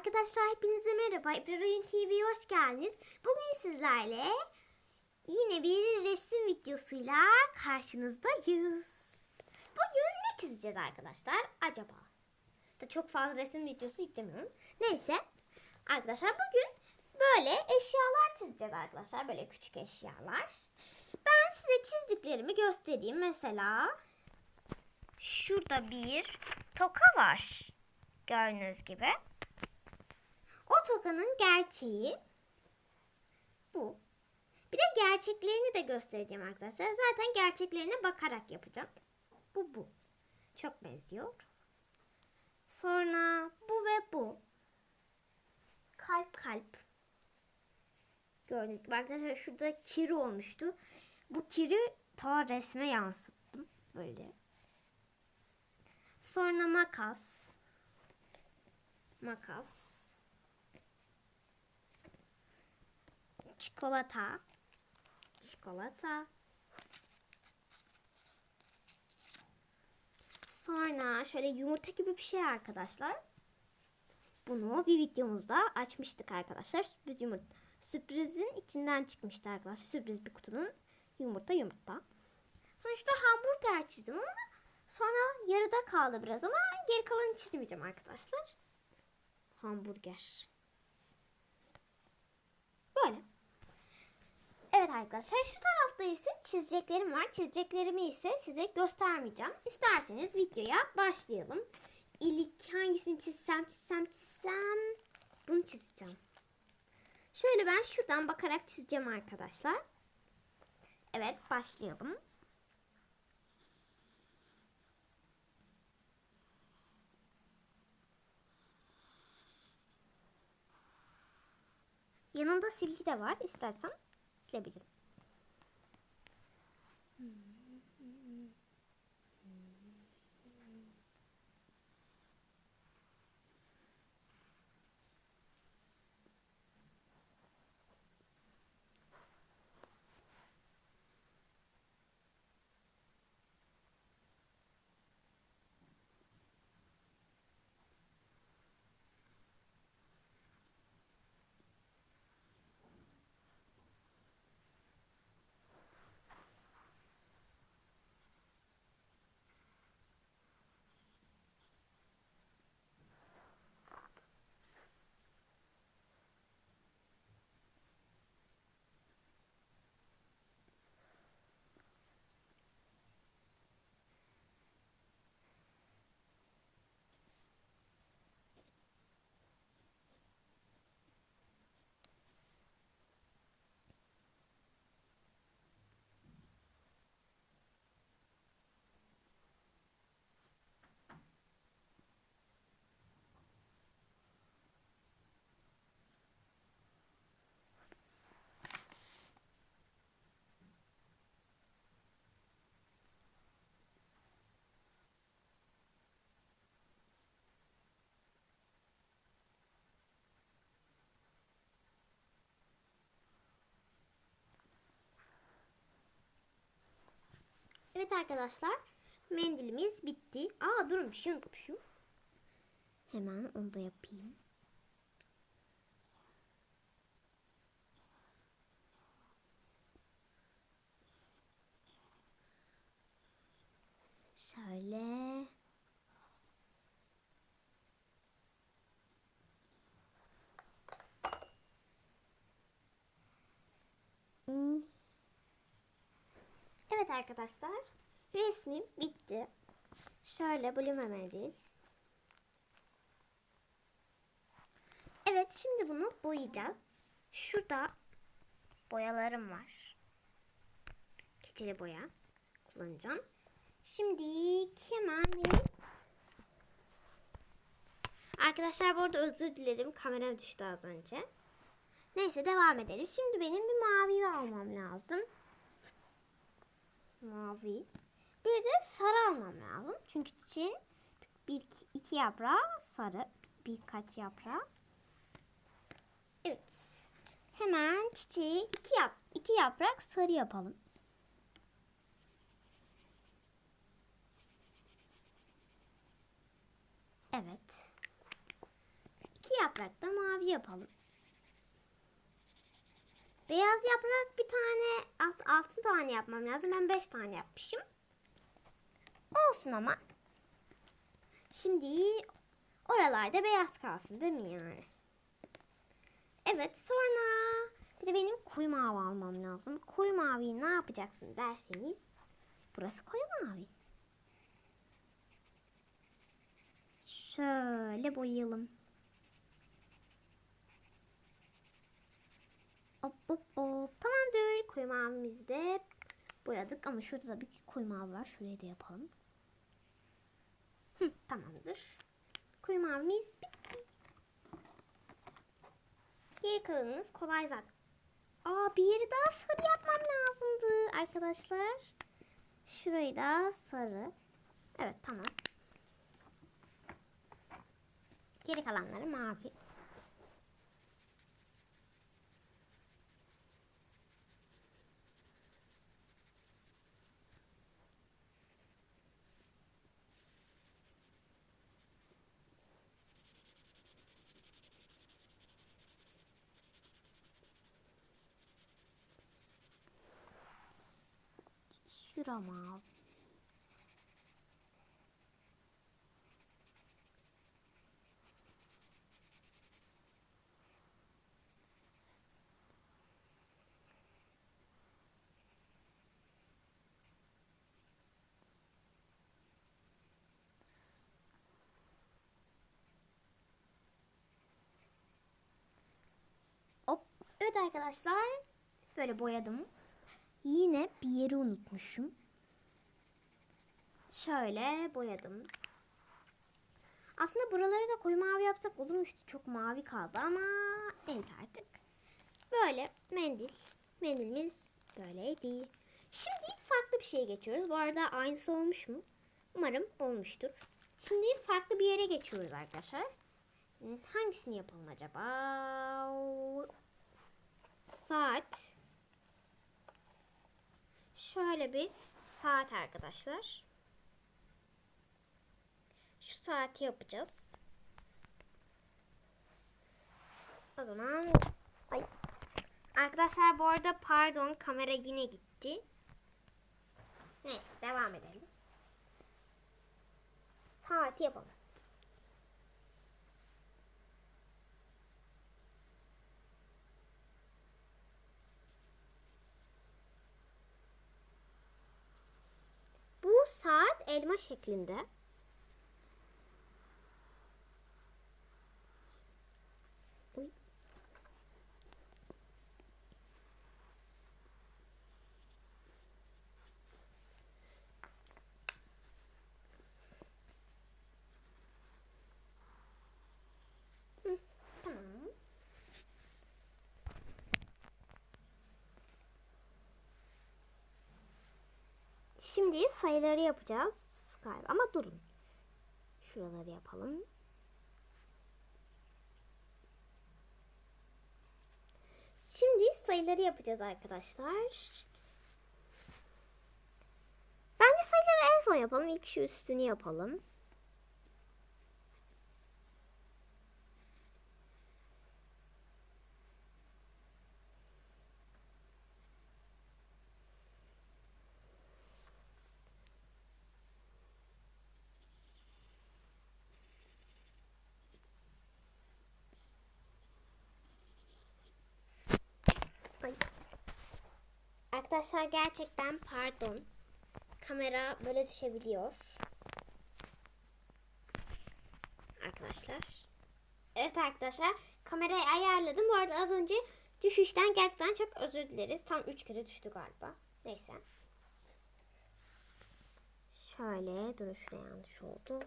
Arkadaşlar hepinize merhaba. İbrahim TV'ye hoş geldiniz. Bugün sizlerle yine bir resim videosuyla karşınızdayız. Bugün ne çizeceğiz arkadaşlar acaba? Da çok fazla resim videosu yüklemiyorum. Neyse arkadaşlar bugün böyle eşyalar çizeceğiz arkadaşlar. Böyle küçük eşyalar. Ben size çizdiklerimi göstereyim. Mesela şurada bir toka var. Gördüğünüz gibi. O tokanın gerçeği bu. Bir de gerçeklerini de göstereceğim arkadaşlar. Zaten gerçeklerine bakarak yapacağım. Bu bu. Çok benziyor. Sonra bu ve bu. Kalp kalp. Gördüğünüz gibi arkadaşlar şurada kiri olmuştu. Bu kiri ta resme yansıttım. Böyle. Sonra makas. Makas. Çikolata. Çikolata. Sonra şöyle yumurta gibi bir şey arkadaşlar. Bunu bir videomuzda açmıştık arkadaşlar. Sürpriz yumurta. Sürprizin içinden çıkmıştı arkadaşlar. Sürpriz bir kutunun yumurta yumurta. Sonra işte hamburger çizdim ama sonra yarıda kaldı biraz ama geri kalanı çizmeyeceğim arkadaşlar. Hamburger. Böyle. Evet arkadaşlar şu tarafta ise çizeceklerim var. Çizeceklerimi ise size göstermeyeceğim. İsterseniz videoya başlayalım. İlk hangisini çizsem çizsem çizsem bunu çizeceğim. Şöyle ben şuradan bakarak çizeceğim arkadaşlar. Evet başlayalım. Yanımda silgi de var. İstersem silebilirim. Evet arkadaşlar mendilimiz bitti. Aa durun bir şey unutmuşum. Hemen onu da yapayım. Şöyle. Hmm. Evet arkadaşlar. Resmim bitti. Şöyle bölüme mendil. Evet şimdi bunu boyayacağız. Şurada boyalarım var. Keçeli boya kullanacağım. Şimdi hemen. Arkadaşlar bu arada özür dilerim. Kameram düştü az önce. Neyse devam edelim. Şimdi benim bir mavi almam lazım mavi. Bir de sarı almam lazım. Çünkü çiçeğin bir iki yaprağı sarı. Birkaç yaprağı. Evet. Hemen çiçeği iki, yap iki yaprak sarı yapalım. Evet. İki yaprak da mavi yapalım. Beyaz yaprak bir tane, alt- altı tane yapmam lazım. Ben beş tane yapmışım. Olsun ama. Şimdi oralarda beyaz kalsın değil mi yani? Evet sonra bir de benim koyu mavi almam lazım. Koyu maviyi ne yapacaksın derseniz burası koyu mavi. Şöyle boyayalım. Hop. Tamamdır. Koyu mavimizi de boyadık ama şurada tabii ki koyu mavi var. Şuraya da yapalım. Hı, tamamdır. Koyu mavimiz bitti. Geri kalanımız kolay zaten. Aa bir yeri daha sarı yapmam lazımdı arkadaşlar. Şurayı da sarı. Evet tamam. Geri kalanları mavi. Mavi. Hop. Evet arkadaşlar. Böyle boyadım. Yine bir yeri unutmuşum. Şöyle boyadım. Aslında buraları da koyu mavi yapsak olurmuştu. Çok mavi kaldı ama neyse artık. Böyle mendil. Mendilimiz böyleydi. Şimdi farklı bir şeye geçiyoruz. Bu arada aynısı olmuş mu? Umarım olmuştur. Şimdi farklı bir yere geçiyoruz arkadaşlar. Hangisini yapalım acaba? Saat. Şöyle bir saat arkadaşlar. Saati yapacağız. O zaman ay. Arkadaşlar bu arada pardon kamera yine gitti. Neyse devam edelim. Saati yapalım. Bu saat elma şeklinde. Uy. Hı, Tamam. Şimdi sayıları yapacağız galiba ama durun. Şuraları yapalım. Şimdi sayıları yapacağız arkadaşlar. Bence sayıları en son yapalım. İlk şu üstünü yapalım. Arkadaşlar gerçekten pardon. Kamera böyle düşebiliyor. Arkadaşlar. Evet arkadaşlar. Kamerayı ayarladım. Bu arada az önce düşüşten gerçekten çok özür dileriz. Tam 3 kere düştü galiba. Neyse. Şöyle. Dur şuraya yanlış oldu.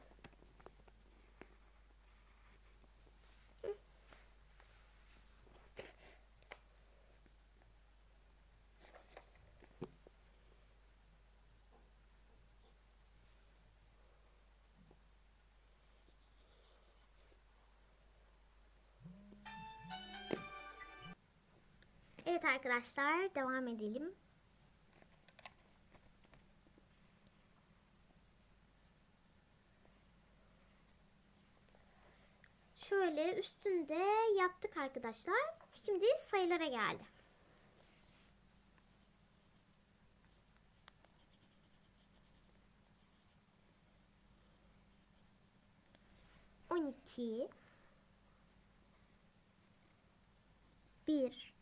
Evet arkadaşlar devam edelim. Şöyle üstünde yaptık arkadaşlar. Şimdi sayılara geldi. On iki. Bir.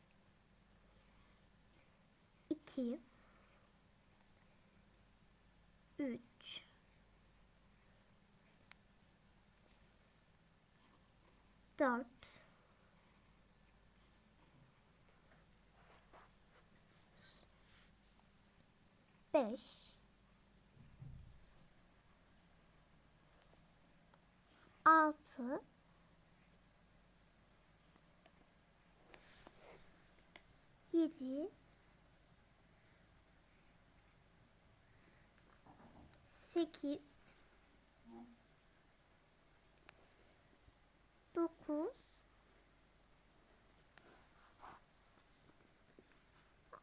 İki, Üç. Dört. Beş. Altı. Yedi. Sekiz. Dokuz.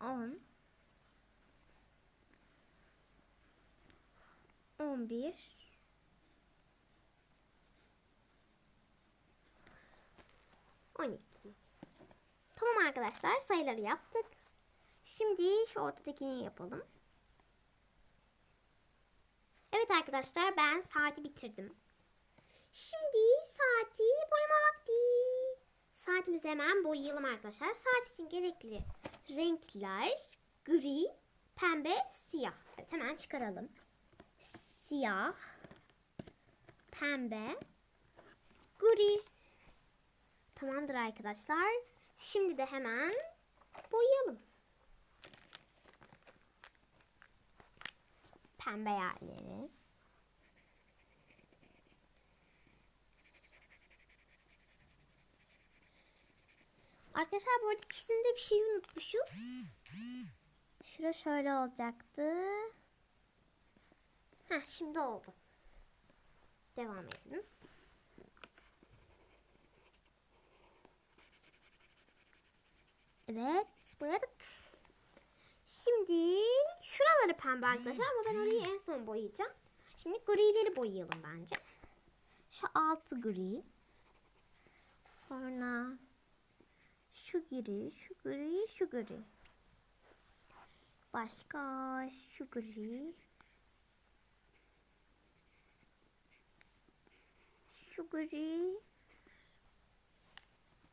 On. On bir. On iki. Tamam arkadaşlar sayıları yaptık. Şimdi şu ortadakini yapalım. Evet arkadaşlar ben saati bitirdim. Şimdi saati boyama vakti. Saatimizi hemen boyayalım arkadaşlar. Saat için gerekli renkler gri, pembe, siyah. Evet hemen çıkaralım. Siyah, pembe, gri. Tamamdır arkadaşlar. Şimdi de hemen boyayalım. Pembe yerleri. Arkadaşlar bu arada çizimde bir şey unutmuşuz. Şura şöyle olacaktı. Heh şimdi oldu. Devam edelim. Evet boyadık. Şimdi şuraları pembe arkadaşlar ama ben orayı en son boyayacağım. Şimdi grileri boyayalım bence. Şu altı gri. Sonra şu gri, şu gri, şu gri. Başka şu gri. Şu gri.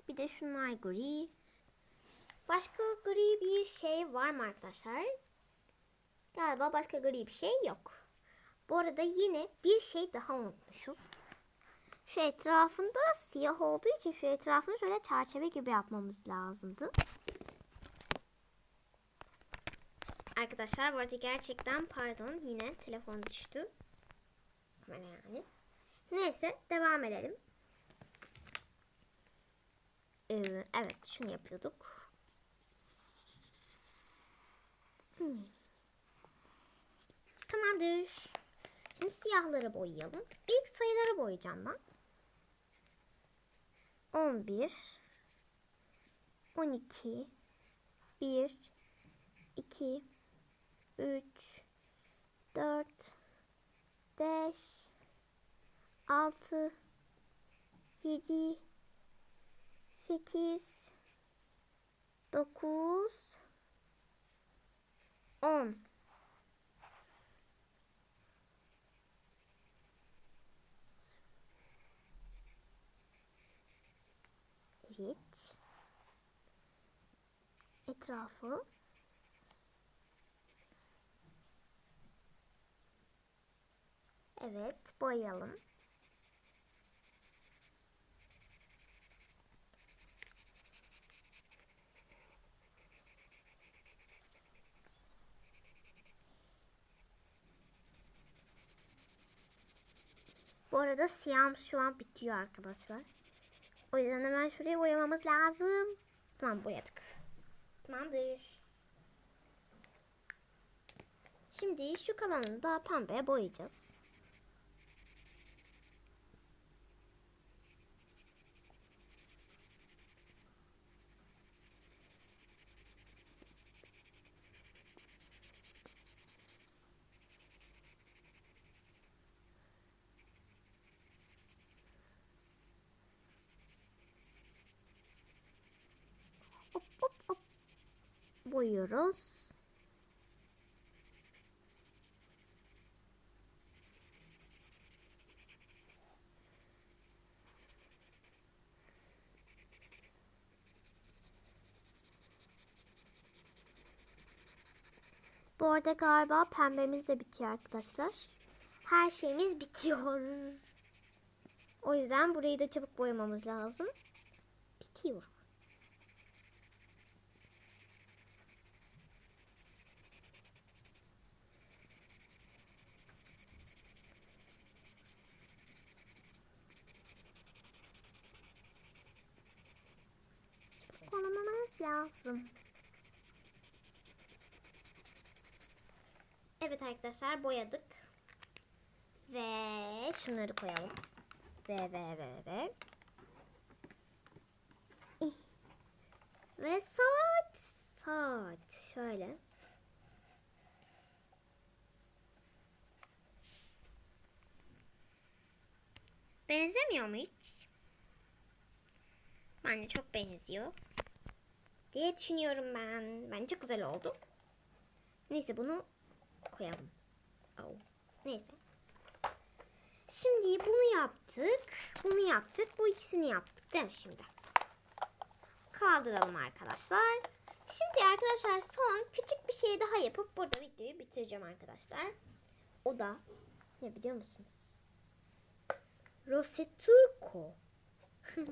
Bir de şunlar gri. Başka gri bir şey var mı arkadaşlar? Galiba başka gri bir şey yok. Bu arada yine bir şey daha unutmuşuz. Şu etrafında siyah olduğu için şu etrafını şöyle çerçeve gibi yapmamız lazımdı. Arkadaşlar bu arada gerçekten pardon yine telefon düştü. Kamera yani. Neyse devam edelim. Ee, evet şunu yapıyorduk. Hmm. Tamamdır. Şimdi siyahları boyayalım. İlk sayıları boyayacağım ben. 11 12 1 2 3 4 5 6 7 8 9 10 Evet. Etrafı Evet, boyayalım. Bu arada siyahımız şu an bitiyor arkadaşlar. O yüzden hemen şuraya boyamamız lazım. Tamam boyadık. Tamamdır. Şimdi şu kalanını da pembeye boyayacağız. Boyuyoruz. Bu arada galiba pembemiz de bitiyor arkadaşlar. Her şeyimiz bitiyor. O yüzden burayı da çabuk boyamamız lazım. Bitiyor. Çabuk boyamamız lazım. Evet arkadaşlar boyadık. Ve şunları koyalım. Ve ve ve ve. Ve saat. Saat. Şöyle. Benzemiyor mu hiç? Bence çok benziyor. Diye düşünüyorum ben. Bence güzel oldu. Neyse bunu koyalım. Oh. Neyse. Şimdi bunu yaptık. Bunu yaptık. Bu ikisini yaptık değil mi şimdi? Kaldıralım arkadaşlar. Şimdi arkadaşlar son küçük bir şey daha yapıp burada videoyu bitireceğim arkadaşlar. O da ne biliyor musunuz? Roseturco.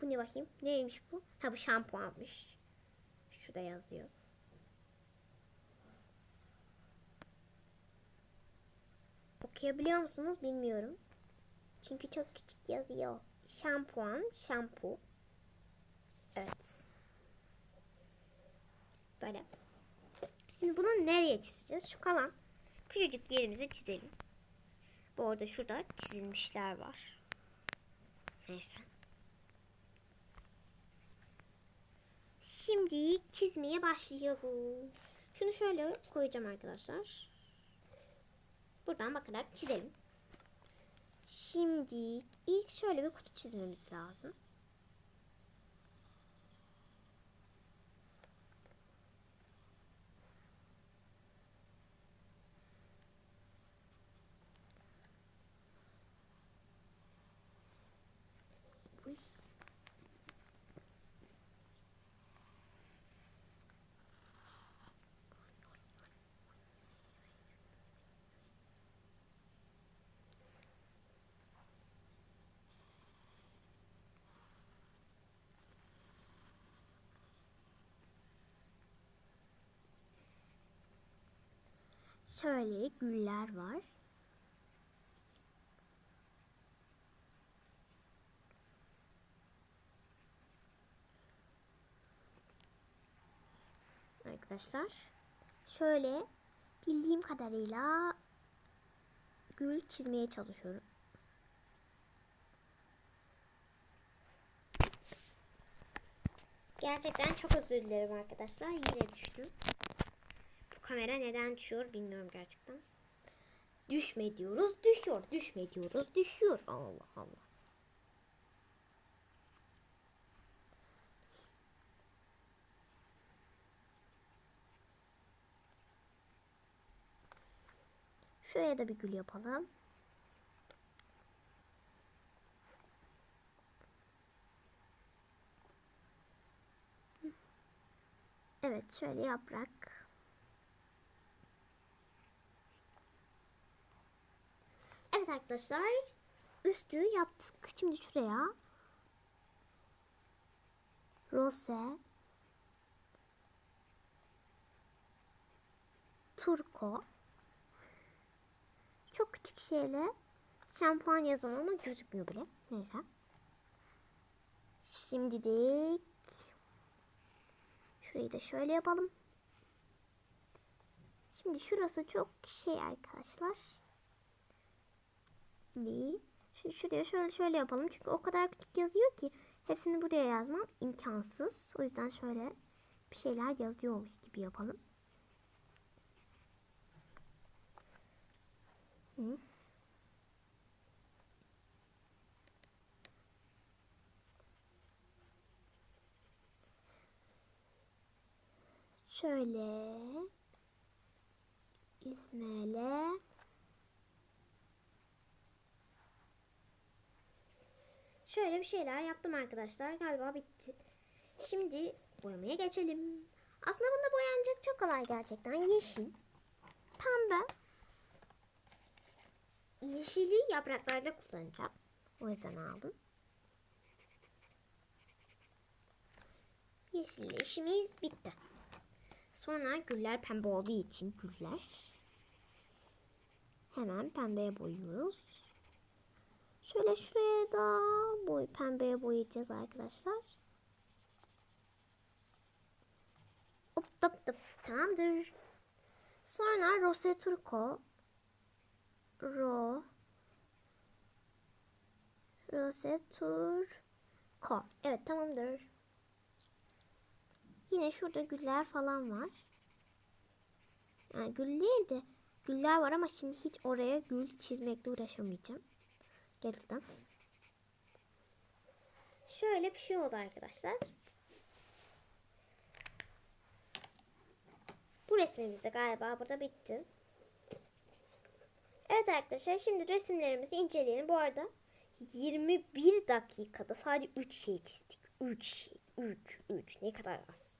bu ne bakayım? Neymiş bu? Ha bu şampuanmış. Şurada yazıyor. Okuyabiliyor musunuz bilmiyorum. Çünkü çok küçük yazıyor. Şampuan, şampu. Evet. Böyle. Şimdi bunu nereye çizeceğiz? Şu kalan küçücük yerimize çizelim. Bu arada şurada çizilmişler var. Neyse. Şimdi çizmeye başlayalım. Şunu şöyle koyacağım arkadaşlar. Buradan bakarak çizelim. Şimdi ilk şöyle bir kutu çizmemiz lazım. Şöyle güller var. Arkadaşlar şöyle bildiğim kadarıyla gül çizmeye çalışıyorum. Gerçekten çok özür dilerim arkadaşlar. Yine düştüm. Kamera neden düşüyor bilmiyorum gerçekten. Düşme diyoruz, düşüyor. Düşme diyoruz, düşüyor. Allah Allah. Şuraya da bir gül yapalım. Evet şöyle yaprak. Evet arkadaşlar. Üstü yaptık. Şimdi şuraya. Rose. Turko. Çok küçük şeyle şampuan yazalım ama gözükmüyor bile. Neyse. Şimdilik şurayı da şöyle yapalım. Şimdi şurası çok şey arkadaşlar. Şu- şuraya şöyle şöyle yapalım. Çünkü o kadar küçük yazıyor ki hepsini buraya yazmam imkansız. O yüzden şöyle bir şeyler yazıyormuş gibi yapalım. Şöyle. İsmail'e. Şöyle bir şeyler yaptım arkadaşlar. Galiba bitti. Şimdi boyamaya geçelim. Aslında bunda boyanacak çok kolay gerçekten. Yeşil, pembe. Yeşili yapraklarda kullanacağım. O yüzden aldım. Yeşil işimiz bitti. Sonra güller pembe olduğu için güller. Hemen pembeye boyuyoruz. Şöyle şuraya da boy pembeye boyayacağız arkadaşlar. Hop tıp tıp tamamdır. Sonra Rose Turco Ro Rose Turco Evet tamamdır. Yine şurada güller falan var. Yani gül değil de güller var ama şimdi hiç oraya gül çizmekle uğraşamayacağım. Gerçekten. Şöyle bir şey oldu arkadaşlar. Bu resmimiz de galiba burada bitti. Evet arkadaşlar şimdi resimlerimizi inceleyelim. Bu arada 21 dakikada sadece 3 şey çizdik. 3 şey. 3, 3. Ne kadar az.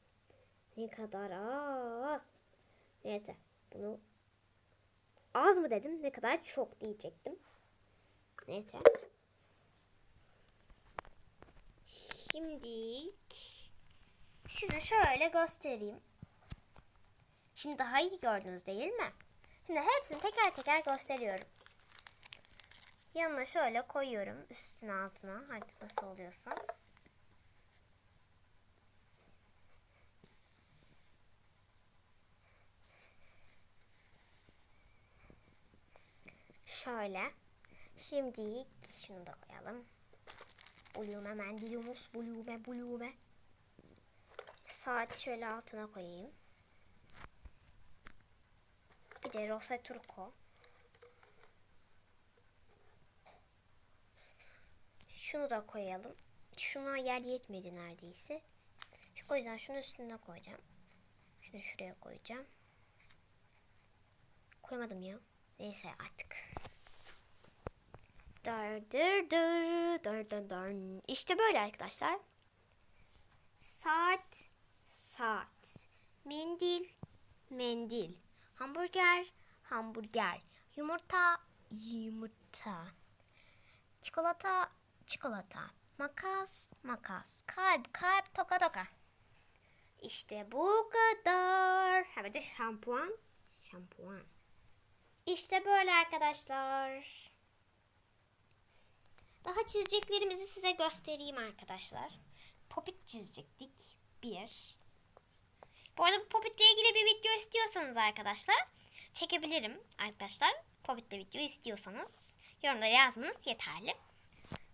Ne kadar az. Neyse bunu az mı dedim ne kadar çok diyecektim. Neyse. Şimdi size şöyle göstereyim. Şimdi daha iyi gördünüz değil mi? Şimdi hepsini teker teker gösteriyorum. Yanına şöyle koyuyorum üstüne altına artık nasıl oluyorsa. Şöyle. Şimdi şunu da koyalım. Bulume mendilumuz bulume bulume. Saati şöyle altına koyayım. Bir de Rosa Turco. Şunu da koyalım. Şuna yer yetmedi neredeyse. O yüzden şunu üstüne koyacağım. Şunu şuraya koyacağım. Koymadım ya. Neyse artık. Dar dır dır dar dar dar. İşte böyle arkadaşlar. Saat saat. Mendil mendil. Hamburger hamburger. Yumurta yumurta. Çikolata çikolata. Makas makas. Kalp kalp toka toka. İşte bu kadar. Ha bir de şampuan. Şampuan. İşte böyle arkadaşlar. Daha çizeceklerimizi size göstereyim arkadaşlar. Popit çizecektik. Bir. Bu arada bu Popit'le ilgili bir video istiyorsanız arkadaşlar çekebilirim arkadaşlar. Popit'le video istiyorsanız yorumlara yazmanız yeterli.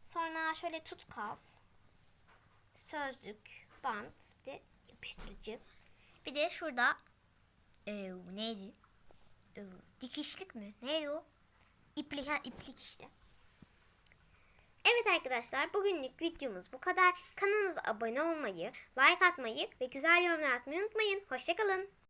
Sonra şöyle tutkal, sözlük, bant, bir de yapıştırıcı. Bir de şurada e, neydi? E, dikişlik mi? Neydi o? İplik, ha, iplik işte. Evet arkadaşlar bugünlük videomuz bu kadar. Kanalımıza abone olmayı, like atmayı ve güzel yorumlar atmayı unutmayın. Hoşçakalın.